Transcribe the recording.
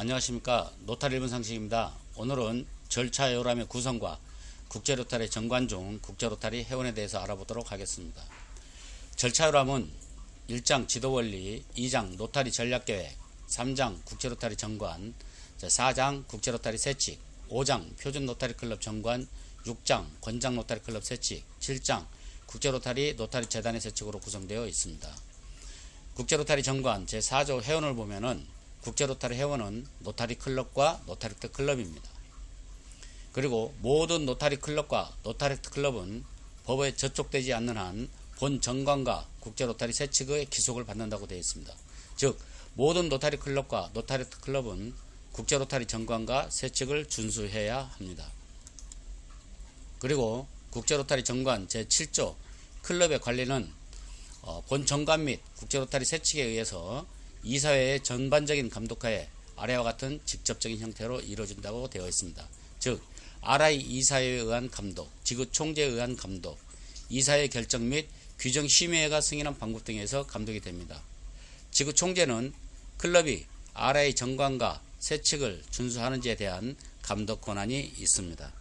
안녕하십니까 노탈 1분 상식입니다. 오늘은 절차 요람의 구성과 국제로탈의 정관 중 국제로탈이 회원에 대해서 알아보도록 하겠습니다. 절차 요람은 1장 지도원리, 2장 노탈이 전략계획, 3장 국제로탈이 정관, 4장 국제로탈이 세칙, 5장 표준 노타리 클럽 정관, 6장 권장 노타리 클럽 세칙, 7장 국제로타리 노타리 재단의 세칙으로 구성되어 있습니다. 국제로타리 정관 제4조 회원을 보면은 국제로타리 회원은 노타리 클럽과 노타리트 클럽입니다. 그리고 모든 노타리 클럽과 노타리트 클럽은 법에 저촉되지 않는 한 본 정관과 국제로타리 세칙의 기속을 받는다고 되어 있습니다. 즉 모든 노타리 클럽과 노타리트 클럽은 국제로타리 정관과 세칙을 준수해야 합니다. 그리고 국제로타리 정관 제7조 클럽의 관리는 어, 본 정관 및 국제로타리 세칙에 의해서 이사회의 전반적인 감독하에 아래와 같은 직접적인 형태로 이루어진다고 되어 있습니다. 즉 RI 이사회에 의한 감독, 지구 총재에 의한 감독, 이사회 결정 및 규정 심의회가 승인한 방법 등에서 감독이 됩니다. 지구 총재는 클럽이 RI 정관과 세칙을 준수하는지에 대한 감독 권한이 있습니다.